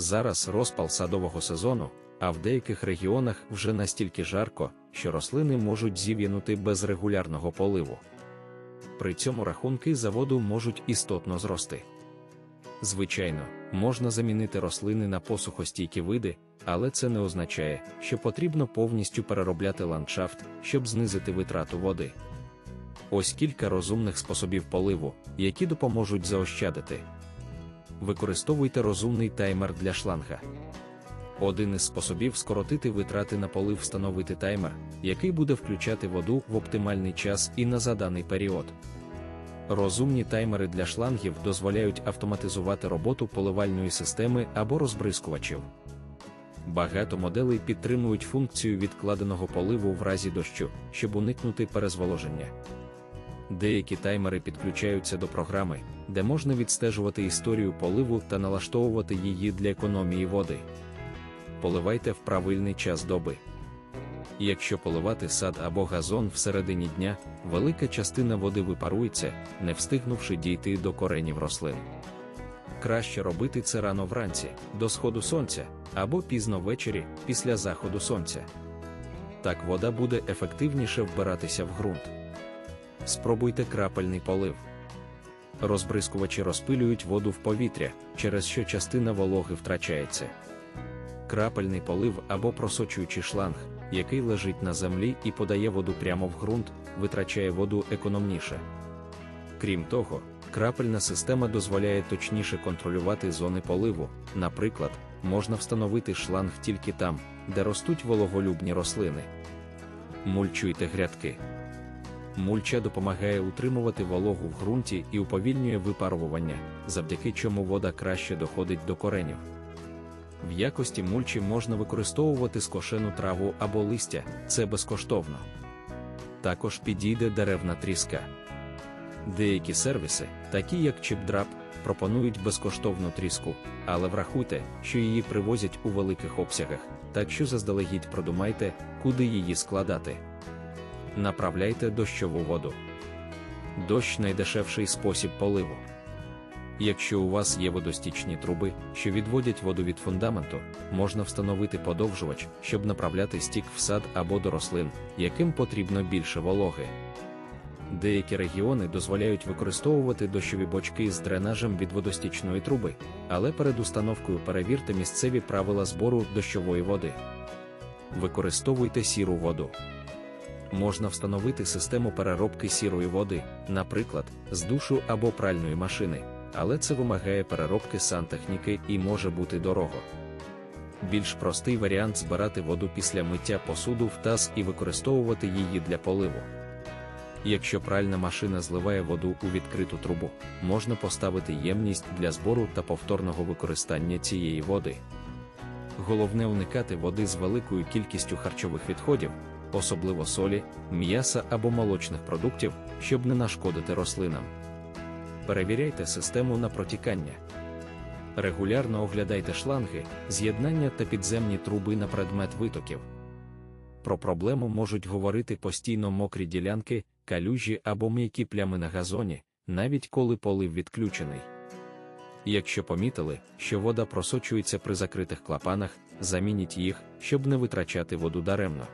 Зараз розпал садового сезону, а в деяких регіонах вже настільки жарко, що рослини можуть зів'янути без регулярного поливу. При цьому рахунки за воду можуть істотно зрости. Звичайно, можна замінити рослини на посухостійкі види, але це не означає, що потрібно повністю переробляти ландшафт, щоб знизити витрату води. Ось кілька розумних способів поливу, які допоможуть заощадити. Використовуйте розумний таймер для шланга. Один із способів скоротити витрати на полив встановити таймер, який буде включати воду в оптимальний час і на заданий період. Розумні таймери для шлангів дозволяють автоматизувати роботу поливальної системи або розбризкувачів. Багато моделей підтримують функцію відкладеного поливу в разі дощу, щоб уникнути перезволоження. Деякі таймери підключаються до програми, де можна відстежувати історію поливу та налаштовувати її для економії води. Поливайте в правильний час доби. Якщо поливати сад або газон всередині дня, велика частина води випарується, не встигнувши дійти до коренів рослин. Краще робити це рано вранці, до сходу сонця, або пізно ввечері, після заходу сонця. Так вода буде ефективніше вбиратися в ґрунт. Спробуйте крапельний полив. Розбризкувачі розпилюють воду в повітря, через що частина вологи втрачається. Крапельний полив або просочуючий шланг, який лежить на землі і подає воду прямо в ґрунт, витрачає воду економніше. Крім того, крапельна система дозволяє точніше контролювати зони поливу, наприклад, можна встановити шланг тільки там, де ростуть вологолюбні рослини. Мульчуйте грядки. Мульча допомагає утримувати вологу в ґрунті і уповільнює випарування, завдяки чому вода краще доходить до коренів. В якості мульчі можна використовувати скошену траву або листя, це безкоштовно. Також підійде деревна тріска. Деякі сервіси, такі як ChipDrop, пропонують безкоштовну тріску, але врахуйте, що її привозять у великих обсягах, так що заздалегідь продумайте, куди її складати. Направляйте дощову воду. Дощ найдешевший спосіб поливу. Якщо у вас є водостічні труби, що відводять воду від фундаменту, можна встановити подовжувач, щоб направляти стік в сад або до рослин, яким потрібно більше вологи. Деякі регіони дозволяють використовувати дощові бочки з дренажем від водостічної труби, але перед установкою перевірте місцеві правила збору дощової води. Використовуйте сіру воду. Можна встановити систему переробки сірої води, наприклад, з душу або пральної машини, але це вимагає переробки сантехніки і може бути дорого. Більш простий варіант збирати воду після миття посуду в таз і використовувати її для поливу. Якщо пральна машина зливає воду у відкриту трубу, можна поставити ємність для збору та повторного використання цієї води. Головне уникати води з великою кількістю харчових відходів, особливо солі, м'яса або молочних продуктів, щоб не нашкодити рослинам. Перевіряйте систему на протікання. Регулярно оглядайте шланги, з'єднання та підземні труби на предмет витоків. Про проблему можуть говорити постійно мокрі ділянки, калюжі або м'які плями на газоні, навіть коли полив відключений. Якщо помітили, що вода просочується при закритих клапанах, замініть їх, щоб не витрачати воду даремно.